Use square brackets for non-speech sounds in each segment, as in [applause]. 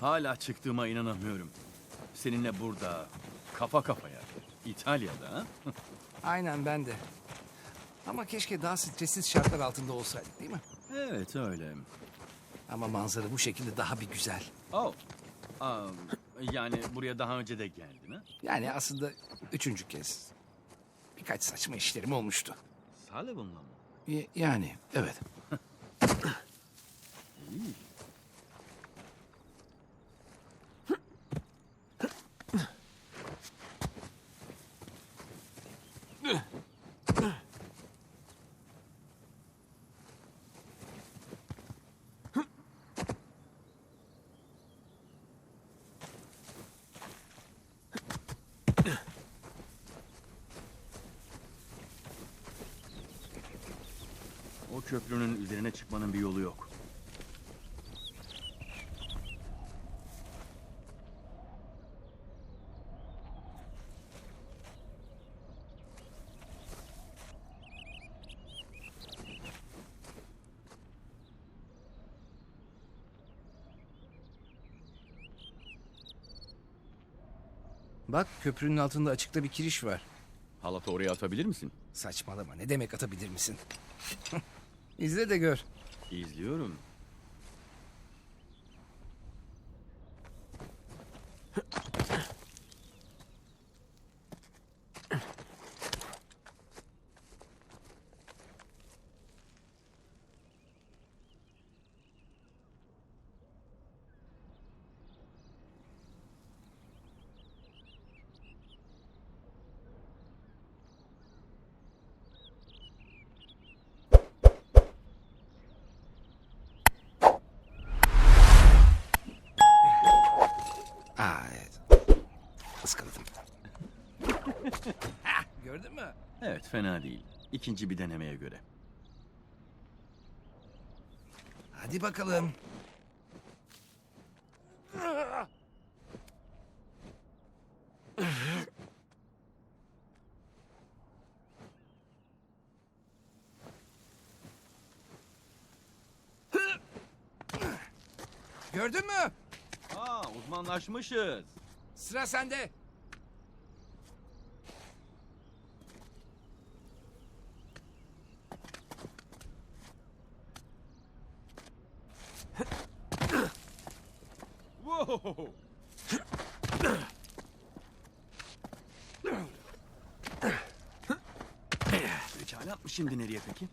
Hala çıktığıma inanamıyorum. Seninle burada, kafa kafaya. İtalya'da ha? [laughs] Aynen ben de. Ama keşke daha stressiz şartlar altında olsaydık değil mi? Evet öyle. Ama manzara bu şekilde daha bir güzel. Oh. Aa, yani buraya daha önce de geldin ha? Yani aslında üçüncü kez. Birkaç saçma işlerim olmuştu. Sullivan'la mı? Y- yani evet. Köprünün üzerine çıkmanın bir yolu yok. Bak köprünün altında açıkta bir kiriş var. Halatı oraya atabilir misin? Saçmalama ne demek atabilir misin? [laughs] İzle de gör. İzliyorum. Aa evet. Iskaladım. Hah, Gördün mü? Evet fena değil. İkinci bir denemeye göre. Hadi bakalım. Gördün mü? Aa uzmanlaşmışız. Sıra sende. Wow. Pekala şimdi nereye peki?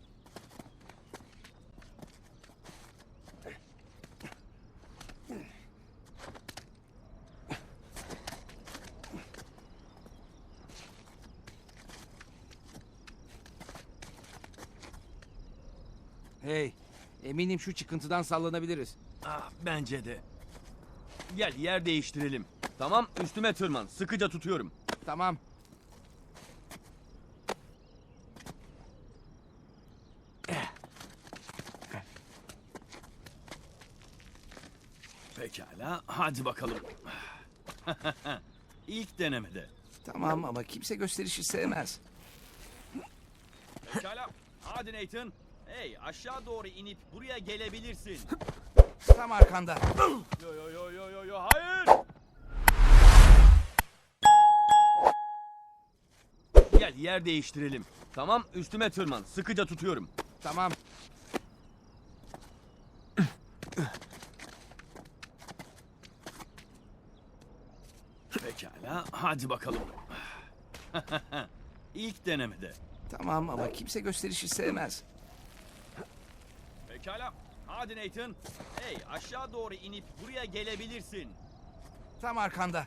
Hey, eminim şu çıkıntıdan sallanabiliriz. Ah, bence de. Gel yer değiştirelim. Tamam üstüme tırman. Sıkıca tutuyorum. Tamam. Pekala hadi bakalım. [laughs] İlk denemede. Tamam ama kimse gösterişi sevmez. Pekala. Hadi Nathan. Hey aşağı doğru inip buraya gelebilirsin. Tam arkanda. Yo yo yo yo yo yo hayır. Gel yer değiştirelim. Tamam üstüme tırman. Sıkıca tutuyorum. Tamam. Pekala hadi bakalım. [laughs] İlk denemede. Tamam ama kimse gösterişi sevmez. Pekala. Hadi Nathan. Hey aşağı doğru inip buraya gelebilirsin. Tam arkanda.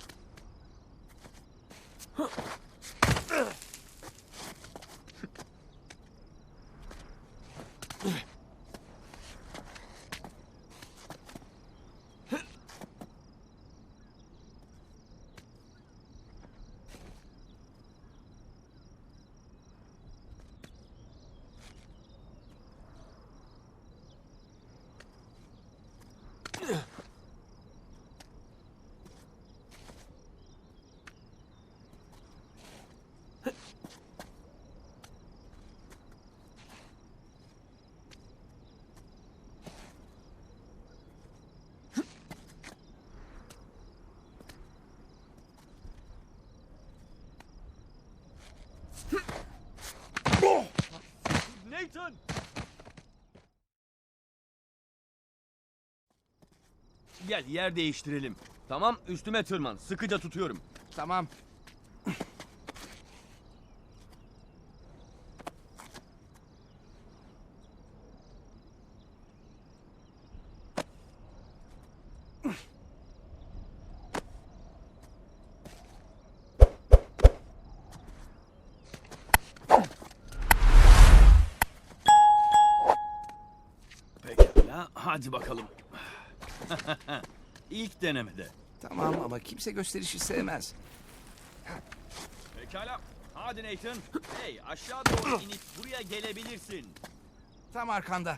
Gel yer değiştirelim. Tamam üstüme tırman. Sıkıca tutuyorum. Tamam. Pekala hadi bakalım. İlk denemede. Tamam ama kimse gösterişi sevmez. Pekala. Hadi Nathan. Hey aşağı doğru inip buraya gelebilirsin. Tam arkanda.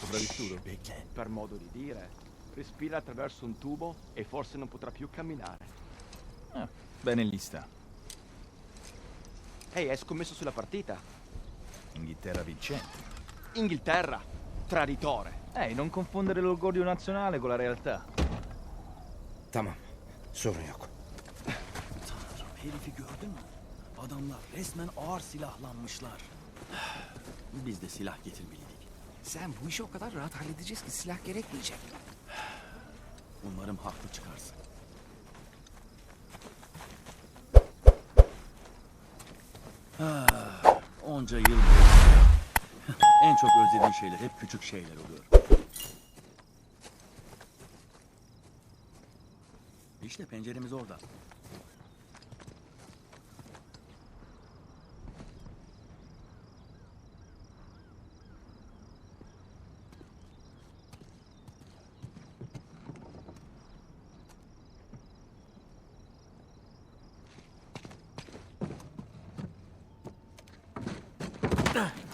sopravvissuto? per modo di dire. Respira attraverso un tubo e forse non potrà più camminare. Ah, bene lì sta. Ehi, hai scommesso sulla partita? Inghilterra vincente. Inghilterra, traditore. Ehi, non confondere l'orgoglio nazionale con la realtà. Tamam. Sorun yok. Tanrım herifi gördün mü? Adamlar resmen ağır silahlanmışlar. Biz de silah getirmeliydik. Sen bu işi o kadar rahat halledeceğiz ki silah gerekmeyecek. Umarım haklı çıkarsın. Ah, onca yıl boyunca en çok özlediğin şeyler hep küçük şeyler oluyor. İşte penceremiz orada. Uh.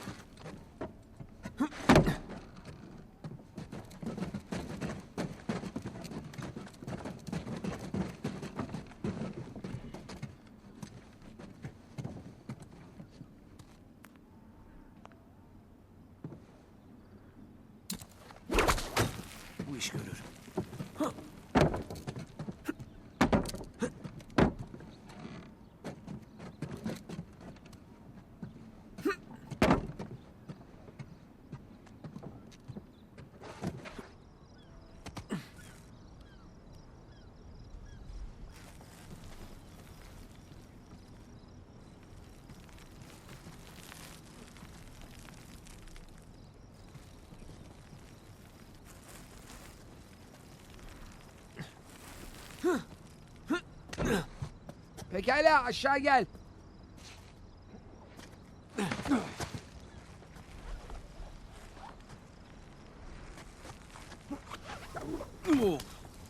Pekala aşağı gel.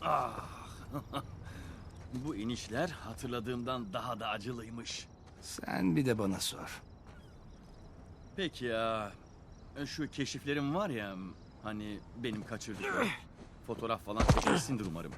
Ah. [laughs] Bu inişler hatırladığımdan daha da acılıymış. Sen bir de bana sor. Peki ya şu keşiflerim var ya hani benim kaçırdığım [clears throat] fotoğraf falan çekmişsindir umarım.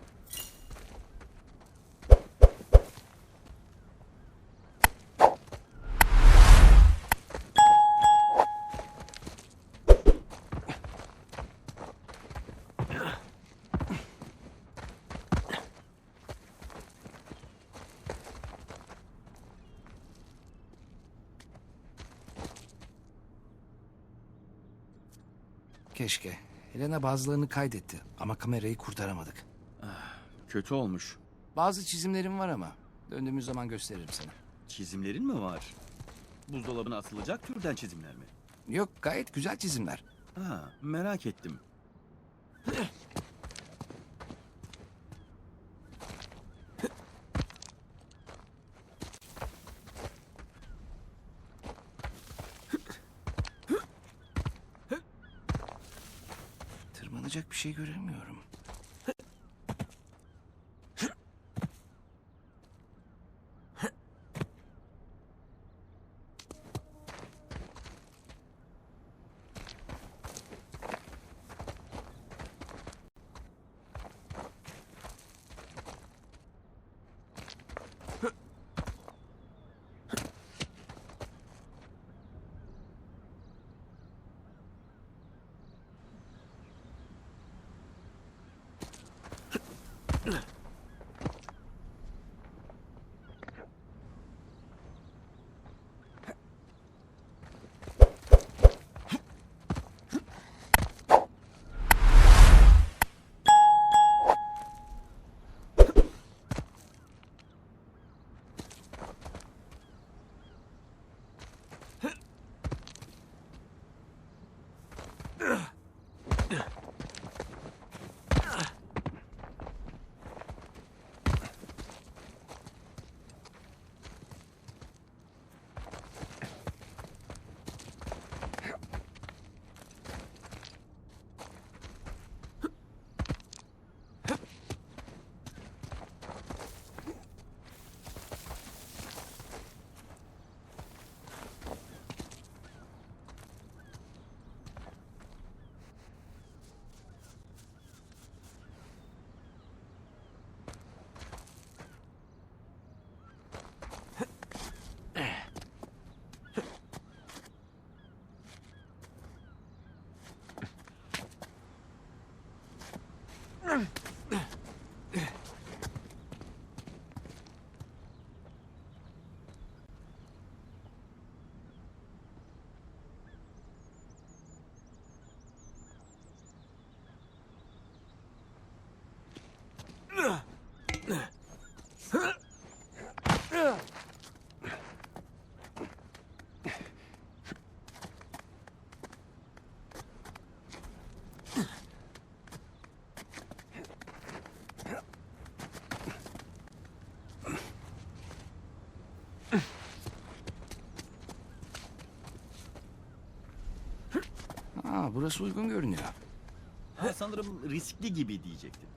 Keşke. Helena bazılarını kaydetti ama kamerayı kurtaramadık. Kötü olmuş. Bazı çizimlerim var ama döndüğümüz zaman gösteririm sana. Çizimlerin mi var? Buzdolabına atılacak türden çizimler mi? Yok gayet güzel çizimler. Ha, merak ettim. Tırmanacak bir şey göremiyorum. Ugh! Burası uygun görünüyor. Ha, sanırım riskli gibi diyecektim.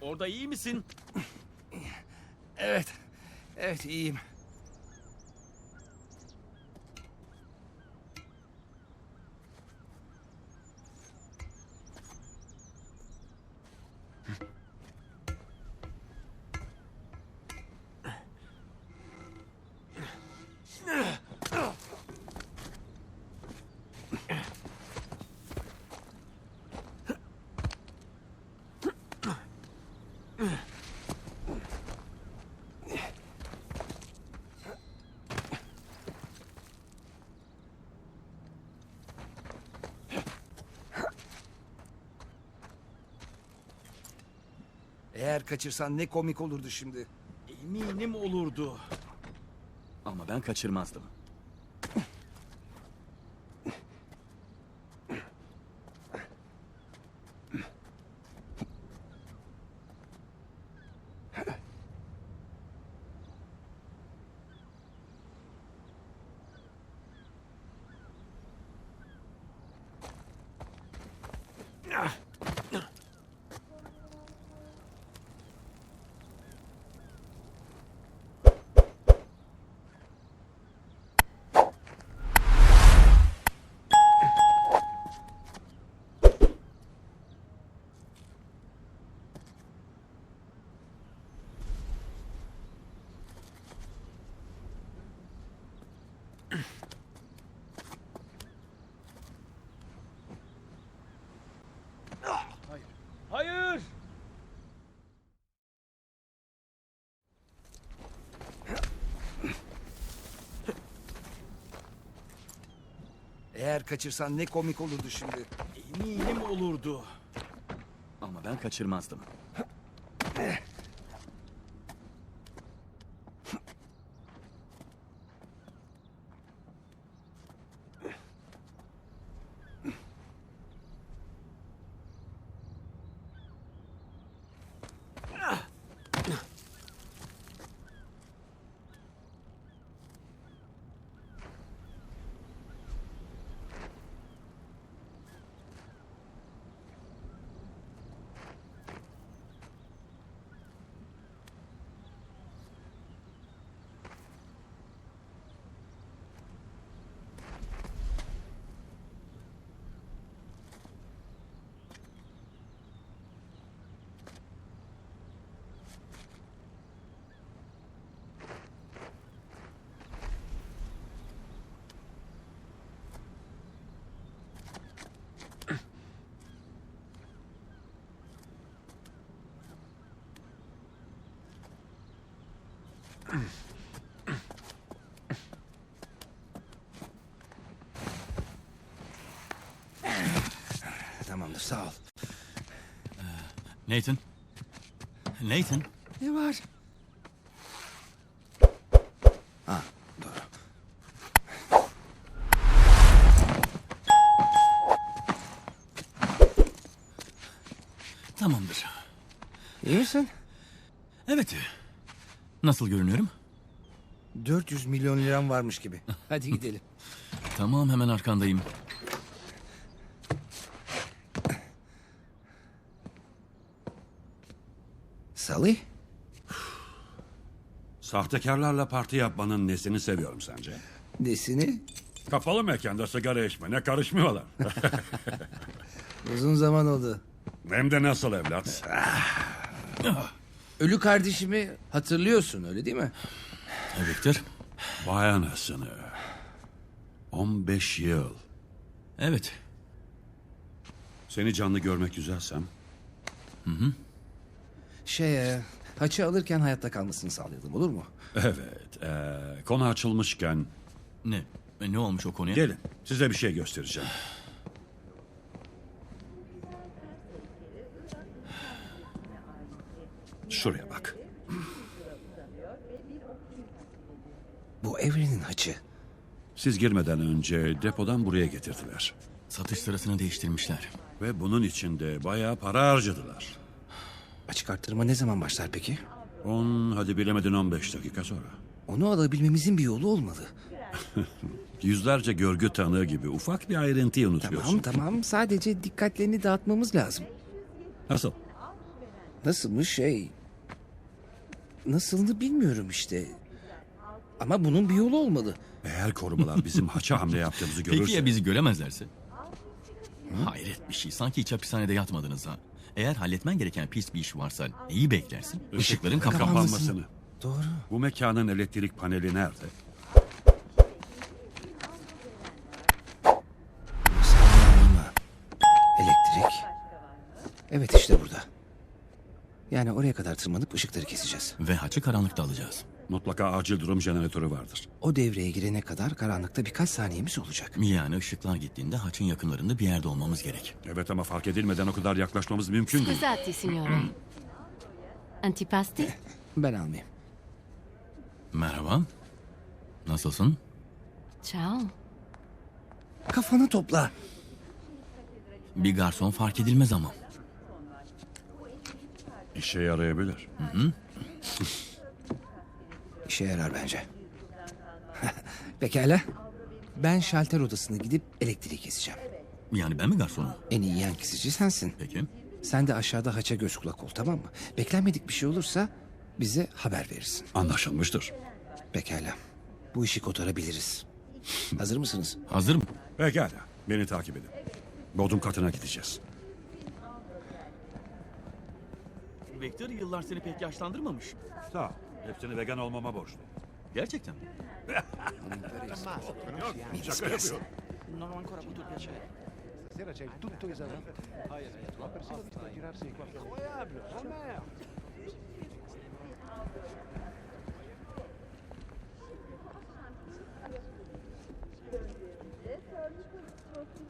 Orada iyi misin? Evet. Evet iyiyim. Eğer kaçırsan ne komik olurdu şimdi. Eminim olurdu. Ama ben kaçırmazdım. Hayır! Eğer kaçırsan ne komik olurdu şimdi. Eminim olurdu. Ama ben kaçırmazdım. Tamamdır sağ ol. Nathan? Nathan? Ne var? Nasıl görünüyorum? 400 milyon liram varmış gibi. [laughs] Hadi gidelim. Tamam hemen arkandayım. Salih? Sahtekarlarla parti yapmanın nesini seviyorum sence? Nesini? Kapalı mekanda sigara içmene karışmıyorlar. [laughs] Uzun zaman oldu. Hem de nasıl evlat? Ölü kardeşimi hatırlıyorsun öyle değil mi? Victor? Vay anasını. 15 yıl. Evet. Seni canlı görmek güzelsem. Şey, e, haçı alırken hayatta kalmasını sağlayalım olur mu? Evet. eee, konu açılmışken Ne? E, Ne olmuş o konuya? gelin size bir şey göstereceğim. Şuraya bak. Bu evrenin haçı. Siz girmeden önce depodan buraya getirdiler. Satış sırasını değiştirmişler. Ve bunun için de bayağı para harcadılar. Açık arttırma ne zaman başlar peki? 10 hadi bilemedin 15 dakika sonra. Onu alabilmemizin bir yolu olmalı. [laughs] Yüzlerce görgü tanığı gibi ufak bir ayrıntıyı unutuyorsun. Tamam tamam sadece dikkatlerini dağıtmamız lazım. Nasıl? Nasılmış şey? Nasılını bilmiyorum işte. Ama bunun bir yolu olmalı. Eğer korumalar bizim haça [laughs] hamle yaptığımızı görürse... Peki ya bizi göremezlerse? Hayret bir şey. Sanki hiç hapishanede yatmadınız ha. Eğer halletmen gereken pis bir iş varsa neyi beklersin? Işıkların kapanmasını. Doğru. Bu mekanın elektrik paneli nerede? Elektrik. Evet işte burada. Yani oraya kadar tırmanıp ışıkları keseceğiz. Ve haçı karanlıkta alacağız. Mutlaka acil durum jeneratörü vardır. O devreye girene kadar karanlıkta birkaç saniyemiz olacak. Yani ışıklar gittiğinde haçın yakınlarında bir yerde olmamız gerek. Evet ama fark edilmeden o kadar yaklaşmamız mümkün değil. Scusate, signore. Antipasti? Ben almayayım. Merhaba. Nasılsın? Ciao. Kafanı topla. Bir garson fark edilmez ama. İşe yarayabilir. İşe yarar bence. [laughs] Pekala. Ben şalter odasına gidip elektriği keseceğim. Yani ben mi garsonum? En iyi yan kesici sensin. Peki. Sen de aşağıda haça göz kulak ol tamam mı? Beklenmedik bir şey olursa bize haber verirsin. Anlaşılmıştır. Pekala. Bu işi kotarabiliriz. Hazır mısınız? Hazır mı? Pekala. Beni takip edin. Bodrum katına gideceğiz. Vektör yıllar seni pek yaşlandırmamış. Sağ ol. Hepsini vegan olmama borçlu. Gerçekten mi? Şaka yapıyorum. Stasera c'è il tutto esaurito. Ma persino visto girarsi qualche Incroyable, Romer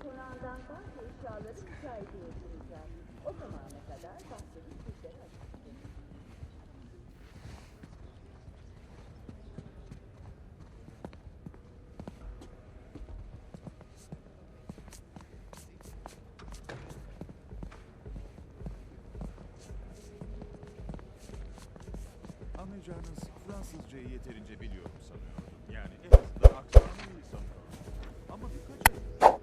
konağından banka eşyaları müsaiteye gireceğiz. O zamana kadar bahçeli sizlere açık. Anlayacağınız Fransızcayı yeterince biliyorum sanıyordum. Yani en azından aksanı iyi sanıyorum. Ama birkaç ay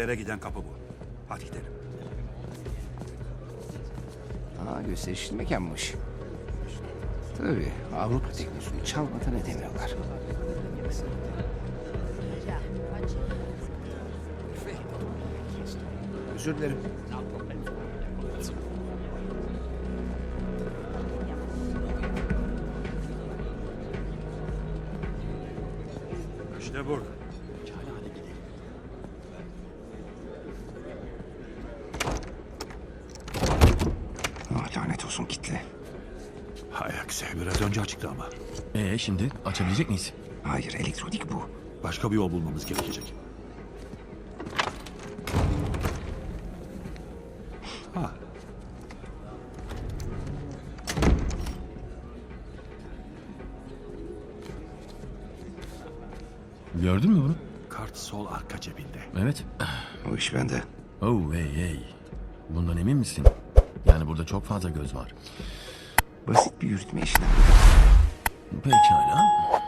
İlere giden kapı bu. Hadi gidelim. Aa gösterişli mekanmış. Tabii Avrupa teknosunu çalmadan edemiyorlar. Özür dilerim. İşte burada. Şimdi açabilecek miyiz? Hayır elektronik bu. Başka bir yol bulmamız gerekecek. Ha. Gördün mü bunu? Kart sol arka cebinde. Evet. O iş bende. Oh hey hey. Bundan emin misin? Yani burada çok fazla göz var. Basit bir yürütme işlemi. Pekala.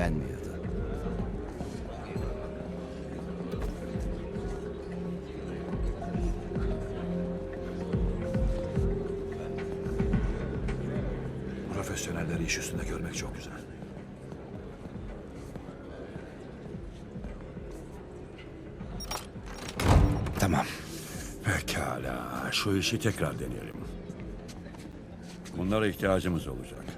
Güvenmiyordu. Profesyonelleri iş üstünde görmek çok güzel. Tamam. Pekala, şu işi tekrar deneyelim. Bunlara ihtiyacımız olacak.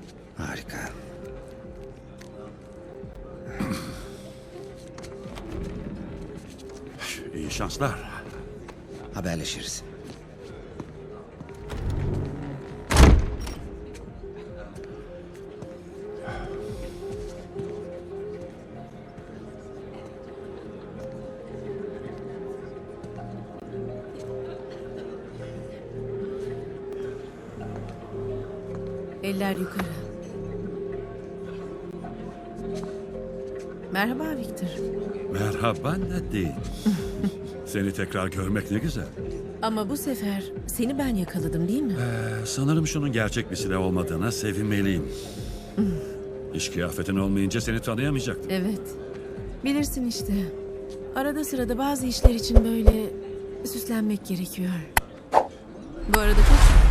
Şanslar. Haberleşiriz. Eller yukarı. Merhaba Victor. Merhaba Nadine. [laughs] Seni tekrar görmek ne güzel. Ama bu sefer seni ben yakaladım değil mi? Ee, sanırım şunun gerçek bir silah olmadığına sevinmeliyim. İş kıyafetin olmayınca seni tanıyamayacaktım. Evet. Bilirsin işte. Arada sırada bazı işler için böyle süslenmek gerekiyor. Bu arada çok